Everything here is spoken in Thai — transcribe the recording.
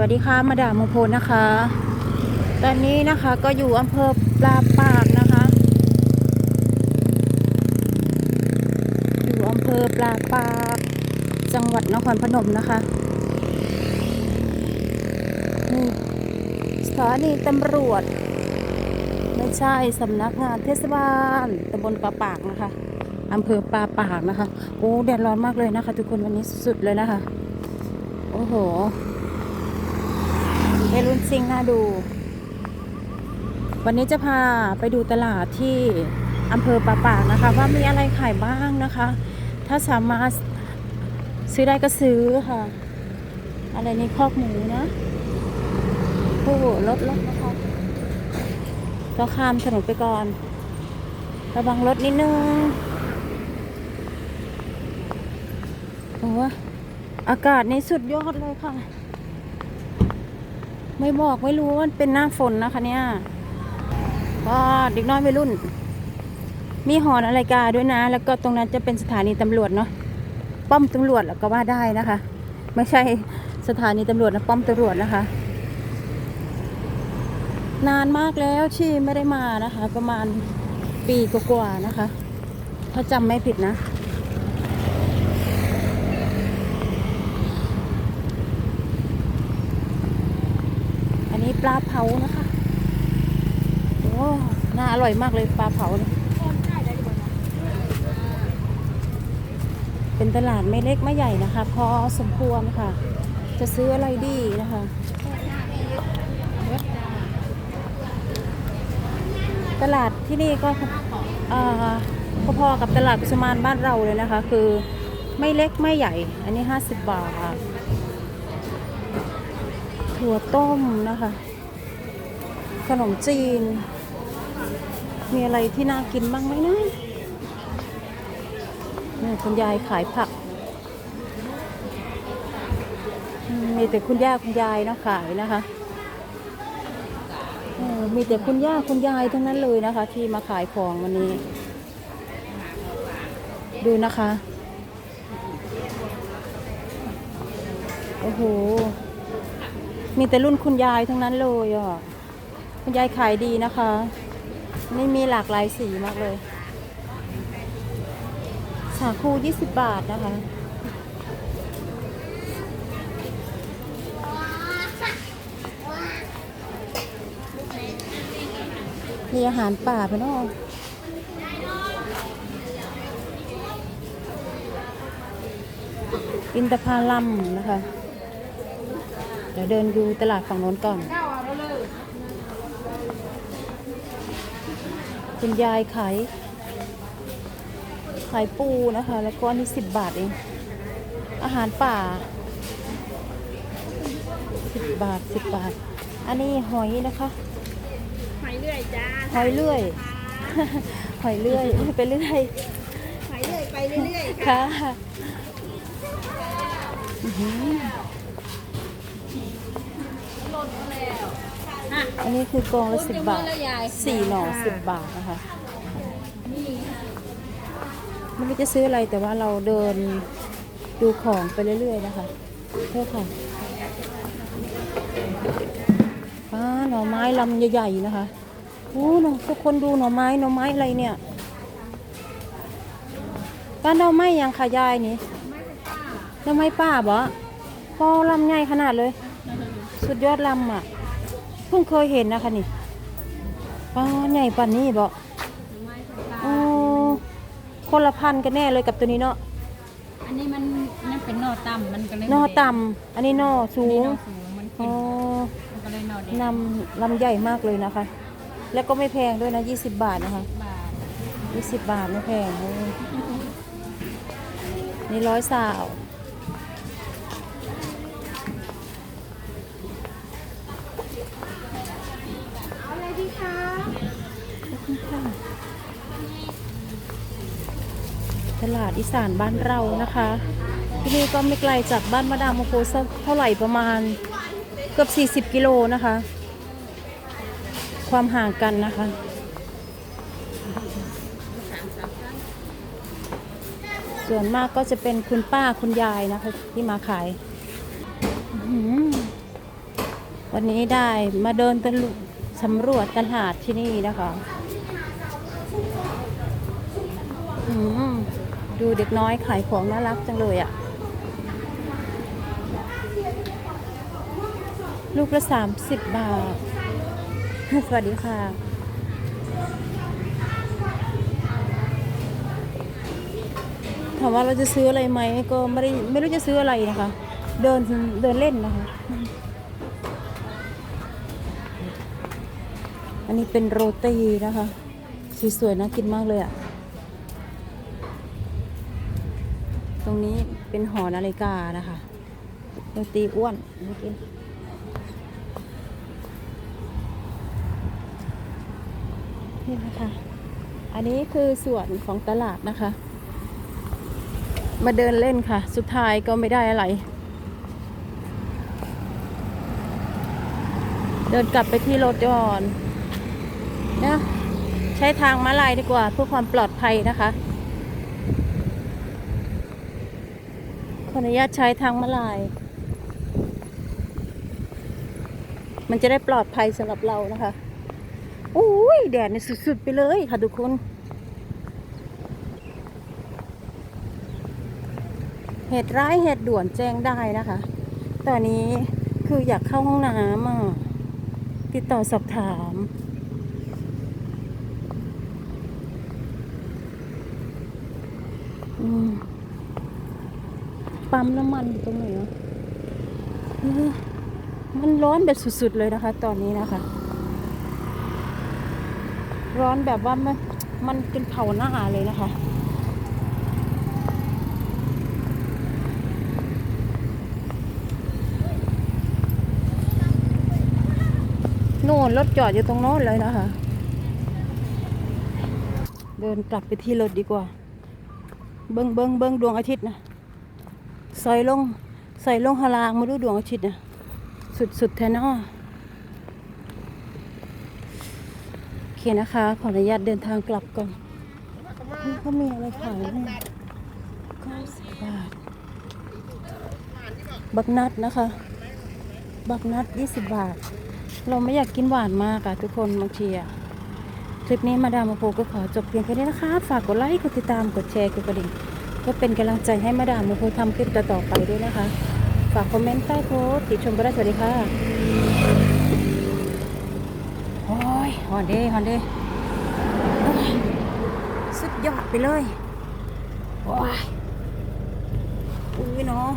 วัสดีค่ะ มาดามมงพลนะคะ ตอนนี้นะคะก็อยู่อำเภอปลาปากนะคะ อยู่อำเภอปลาปาก จังหวัดนครพนมนะคะนี่สถานีตำรวจ ไม่ใช่สำนักงานเทศบาลตำบลปลาปากนะคะอำเภอปลาปากนะคะ โอ้แดดร้อนมากเลยนะคะ ทุกคนวันนี้สุดๆเลยนะคะ โอ้โห เอรุ่นซิงน่าดู วันนี้จะพาไปดูตลาดที่อำเภอปาปากนะคะ ว่ามีอะไรขายบ้างนะคะ ถ้าสามารถซื้อได้ก็ซื้อค่ะ อะไรนี่คอกหมูนะโอ้โหรถรถนะคะเราข้ามถนนไปก่อน ระวังรถนิดนึงโอ้อากาศนี่สุดยอดเลยค่ะ ไม่บอกไม่รู้ว่านเป็นหน้าฝนนะคะเนี่ยก็เด็กน้อยวัยรุ่น มีหอนาฬิกาด้วยนะ แล้วก็ตรงนั้นจะเป็นสถานีตำรวจเนาะป้อมตำรวจแล้วก็ว่าได้นะคะ ไม่ใช่สถานีตำรวจนะป้อมตำรวจนะคะ นานมากแล้วที่ไม่ได้มานะคะ ประมาณปีกว่าๆนะคะ ถ้าจำไม่ผิดนะ อันนี้ ปลาเผานะคะโอ้น่าอร่อยมากเลยปลาเผาเนี่ยเป็นตลาดไม่เล็กไม่ใหญ่นะคะ พอสมควรค่ะ จะซื้ออะไรดีนะคะตลาดที่นี่ก็อ่าพอๆกับตลาดกุสมานบ้านเราเลยนะคะ คือไม่เล็กไม่ใหญ่ อันนี้ 50 บาทถั่วต้มนะคะ ขนมจีน มีอะไรที่น่ากินบ้างไหมนะนี่คุณยายขายผัก มีแต่คุณย่าคุณยายนะขายนะคะมีแต่คุณย่าคุณยายทั้งนั้นเลยนะคะ ที่มาขายของวันนี้ ดูนะคะ โอ้โห มีแต่รุ่นคุณยายทั้งนั้นเลยอะ คุณยายขายดีนะคะ นี่มีหลากหลายสีมากเลย สาคู20 บาทนะคะมีอาหารป่าไปเนาะอินทผลัมนะคะ เดี๋ยวเดินดูตลาดฝั่งโน้นก่อน คุณยายขายขายปูนะคะ แล้วก็อันนี้สิบบาทเอง อาหารป่าสิบบาทสิบบาท อันนี้หอยนะคะหอยเลื่อยจ้าหอยเลื่อยหอยเลื่อยไปเรื่อยหอยเลื่อยไปเรื่อยๆค่ะค่ะอื้อหือ อันนี้คือกองละสิบบาทสี่หน่อสิบบาทนะคะไม่รู้จะซื้ออะไรแต่ว่าเราเดินดูของไปเรื่อยๆนะคะเท่าค่ะป้าหน่อไม้ลำใหญ่ๆนะคะโอ้หนอทุกคนดูหน่อไม้หน่อไม้อะไรเนี่ยป้าหน่อไม้ยังขายายนี่หน่อไม้ป้าบ่พอลำใหญ่ขนาดเลย สุดยอดลำอะ เพิ่งเคยเห็นนะคะนี่ป้าใหญ่ป่านนี้บ่อ๋อคนละพันกันแน่เลยกับตัวนี้เนาะอันนี้มันนั่นเป็นหนอต่ำมันก็เลยหนอต่ำอันนี้หนอสูนี่งหนอสูงมันอ๋ขึ้อนมันก็เลยหนอเด็กนำลำใหญ่มากเลยนะคะ แล้วก็ไม่แพงด้วยนะ20 บาทนะคะบาท20 บาทไม่แพงโอ้ยนี่ร้อยสาว เอาอะไรดีคะ ตลาดอีสานบ้านเรานะคะ ที่นี่ก็ไม่ไกลจากบ้านมาดามโมโคสักเท่าไหร่ประมาณเกือบ 40 กิโลนะคะ ความห่างกันนะคะส่วนมากก็จะเป็นคุณป้าคุณยายนะคะ ที่มาขาย วันนี้ได้มาเดินตะลุสำรวจตลาดที่นี่นะคะอืม ดูเด็กน้อยขายของน่ารักจังเลยอะ่ะ ลูกละสามสิบบาท สวัสดีค่ะถามว่าเราจะซื้ออะไรไหมก็ไม่ได้ไม่รู้จะซื้ออะไรนะคะ เดินเดินเล่นนะคะ อันนี้เป็นโรตีนะคะ สวยๆน่ากินมากเลยอะ่ะ ต รงนี้เป็นหอนาฬิกานะคะโรตีอ้วนไม่กินนี่นะคะ อันนี้คือส่วนของตลาดนะคะ มาเดินเล่นค่ะ สุดท้ายก็ไม่ได้อะไร เดินกลับไปที่รถยอนนะใช้ทางม้าลายดีกว่าเพื่อความปลอดภัยนะคะ ออนุญาตใช้ทางม้าลาย มันจะได้ปลอดภัยสำหรับเรานะคะอุ้ยแดดนี่สุดๆไปเลยค่ะทุกคนเหตุร้ายเหตุด่วนแจ้งได้นะคะ ตอนนี้คืออยากเข้าห้องน้ำติดต่อสอบถาม อืม ปั๊มน้ำมันอยู่ตรงไหนอะมันร้อนแบบสุดๆเลยนะคะ ตอนนี้นะคะ ร้อนแบบว่ามันมันเป็นเผาหน้าเลยนะคะโน่นรถจอดอยู่ตรงโน้นเลยนะคะ เดินกลับไปที่รถดีกว่า เบิ้งเบิ้งเบิ้งดวงอาทิตย์นะ ซอยลงใส่ลงหลางมาดูดวงอาทิตย์นะสุดสุดแท้เนอโอเคนะคะ ขออนุญาตเดินทางกลับก่อนนี่เขามีอะไรขายเลยเก้าสิบบาทบักนัดนะคะ บักนัดยี่สิบบาท เราไม่อยากกินหวานมากอะทุกคนบางทีอะคลิปนี้มาดามาโปก็ขอจบเพียงแค่นี้นะคะ ฝากกดไลค์ กดติดตาม กดแชร์ กดกระดิ่ง พื่อเป็นกำลังใจให้มาดามมาโปทำคลิปต่อๆไปด้วยนะคะ ฝากคอมเมนต์ใต้โพสติชมก็ได้สวัสดีค่ะ โอ้ยฮอนเดฮอนเดโอ้ยสุดยอดไปเลย โอ้ยอุ้ยเนาะ